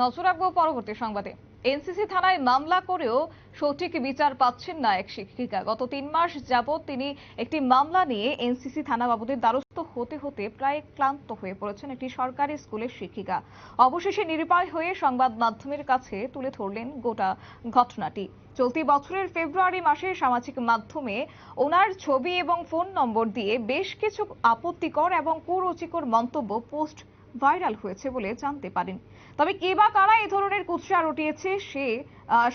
নজর রাখব পরবর্তী সংবাদে। এনসিসি থানায় মামলা করেও সঠিক বিচার পাচ্ছেন না এক শিক্ষিকা। গত তিন মাস যাবৎ তিনি একটি মামলা নিয়ে এনসিসি থানা বাবদের দ্বারস্থ হতে হতে প্রায় ক্লান্ত হয়ে পড়েছেন একটি সরকারি স্কুলের শিক্ষিকা। অবশেষে নিরুপায় হয়ে সংবাদ মাধ্যমের কাছে তুলে ধরলেন গোটা ঘটনাটি। চলতি বছরের ফেব্রুয়ারি মাসে সামাজিক মাধ্যমে ওনার ছবি এবং ফোন নম্বর দিয়ে বেশ কিছু আপত্তিকর এবং কুরুচিকর মন্তব্য পোস্ট ভাইরাল হয়েছে বলে জানতে পারেন। তবে কে বা কারা এ ধরনের কুৎসা রটিয়েছে, সে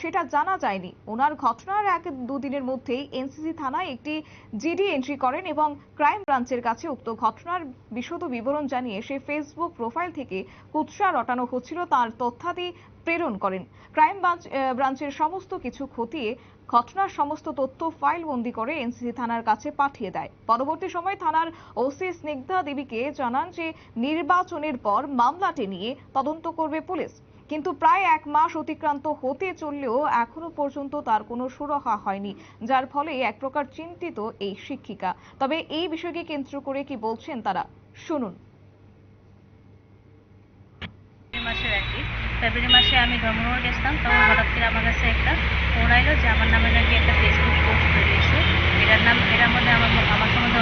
সেটা জানা যায়নি। ওনার ঘটনার এক দুদিনের মধ্যেই এনসিসি থানায় একটি জিডি এন্ট্রি করেন এবং ক্রাইম ব্রাঞ্চের কাছে উক্ত ঘটনার বিশদ বিবরণ জানিয়ে সে ফেসবুক প্রোফাইল থেকে কুৎসা রটানো হচ্ছিল। তার তথ্যাদি প্রেরণ করেন। ক্রাইম ব্রাঞ্চের সমস্ত কিছু খতিয়ে ঘটনার সমস্ত তথ্য ফাইল বন্দি করে এনসিসি থানার কাছে পাঠিয়ে দেয়। পরবর্তী সময় থানার ওসি স্নিগ্ধা দেবীকে জানান যে, নির্বাচনের পর মামলাটি নিয়ে তদন্ত করবে পুলিশ। কিন্তু প্রায় এক মাস অতিক্রান্ত হতে চললেও এখনও পর্যন্ত তার কোনো সুরাহা হয়নি, যার ফলে এক প্রকার চিন্তিত এই শিক্ষিকা। তবে এই বিষয়কে কেন্দ্র করে কি বলছেন তারা? শুনুন। মাসের কি ফেব্রুয়ারি মাসে আমি ধর্মনগর গেছিলাম তখন হঠাৎ করে আমার কাছে একটা ফোন আইলো যে আমার নামে নাকি একটা ফেসবুক পোস্ট বেরিয়েছে এটার নাম, এটার মধ্যে আমার আমার সম্বন্ধে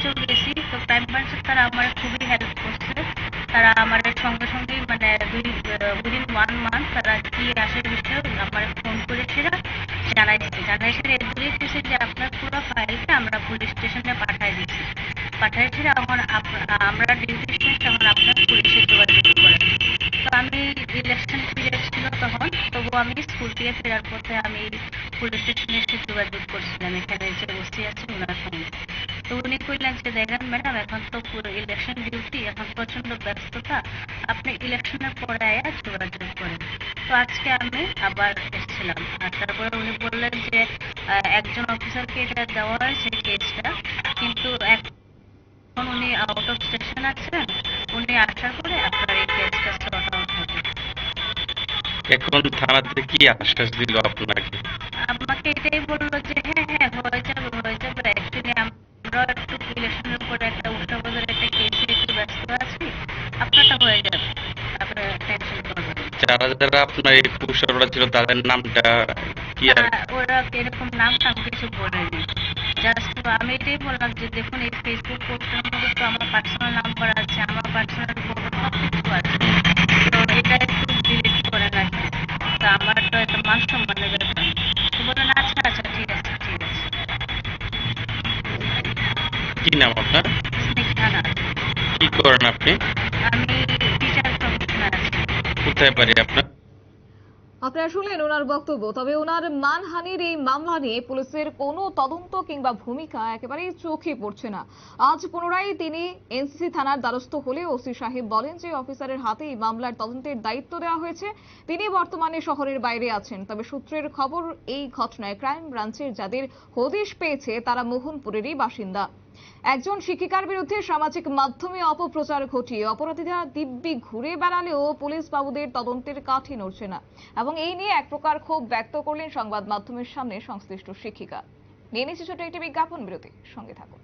ব্রাঞ্চেও গেছি তো ক্রাইম ব্রাঞ্চের তারা আমার খুবই হেল্প করছে। তারা আমার সঙ্গে সঙ্গেই মানে উইদিন ওয়ান মান্থ তারা কি আসে বিষয়ে আমার ফোন করেছিল, জানাইছে। জানাইছে এগুলি দিয়েছে যে আপনার পুরো ফাইলটা আমরা পুলিশ স্টেশনে পাঠাই দিচ্ছি পাঠাইছিল এখন আপ- আমরা ডিউটি শেষ তখন আপনার পুলিশে যোগাযোগ করেন তো আমি ইলেকশন পিরিয়ড ছিল তখন তবু আমি স্কুল থেকে ফেরার পথে আমি পুলিশ স্টেশনে এসে যোগাযোগ করছিলাম। এখানে যে বসে আছে ওনার সঙ্গে। তো উনি কইলেন যে দেখেন ম্যাডাম এখন তো পুরো ইলেকশন ডিউটি এখন প্রচণ্ড ব্যস্ততা। আপনি ইলেকশনের পরে আয়া যোগাযোগ করেন। তো আজকে আমি আবার এসেছিলাম। আর তারপরে উনি বললেন যে একজন অফিসারকে এটা দেওয়া হয়েছে কেসটা কিন্তু এখন উনি আউট অফ স্টেশন আছেন। উনি আসার পরে আপনার এই কেসটা সর্ট আউট হবে। এখন থানাতে কি আশ্বাস দিল আপনাকে? আমাকে এটাই বলল যে হ্যাঁ হ্যাঁ হয়ে যাবে হয়ে যাবে অ্যাকচুয়ালি আমরা একটু ইলেকশনের উপরে একটা উল্টাবাজার একটা কেসে একটু ব্যস্ত আছি আপনারটা হয়ে যাবে আপনার টেনশন করবেন না। যারা যারা আপনার এই পুরুষরা ছিল তাদের নামটা কি আর? ওরা এরকম নাম টাম কিছু বলেনি। জাস্ট আমি এটাই বললাম যে দেখুন এই ফেসবুক পোস্টের মধ্যে তো আমার পার্সোনাল নাম্বার আছে আমার পার্সোনাল ফটো সব কিছু আছে। তো এটা একটু ডিলিট করে রাখি। তো আমার তো একটা মান সম্মানের ব্যাপার। তো বললেন আচ্ছা আচ্ছা ঠিক আছে ঠিক আছে। কি নাম আপনার? নাথ। কি করেন আপনি? আমি টিচার প্রফেশনাল আছি। কোথায় পারি আপনার? আপনারা শুনলেন ওনার বক্তব্য, তবে ওনার মানহানির এই মামলা নিয়ে পুলিশের কোনো তদন্ত কিংবা ভূমিকা একেবারেই চোখে পড়ছে না। আজ পুনরায় তিনি এনসিসি থানার দ্বারস্থ হলে ওসি সাহেব বলেন যে অফিসারের হাতে এই মামলার তদন্তের দায়িত্ব দেওয়া হয়েছে। তিনি বর্তমানে শহরের বাইরে আছেন, তবে সূত্রের খবর এই ঘটনায় ক্রাইম ব্রাঞ্চের যাদের হদিশ পেয়েছে তারা মোহনপুরেরই বাসিন্দা। একজন শিক্ষিকার বিরুদ্ধে সামাজিক মাধ্যমে অপপ্রচার ঘটিয়ে অপরাধীরা দিব্যি ঘুরে বেড়ালেও পুলিশ বাবুদের তদন্তের কাঠি নড়ছে না। এবং এই নিয়ে এক প্রকার ক্ষোভ ব্যক্ত করলেন সংবাদ মাধ্যমের সামনে সংশ্লিষ্ট শিক্ষিকা। নিয়ে নিচ্ছি ছোট একটি বিজ্ঞাপন বিরতি সঙ্গে থাকুন।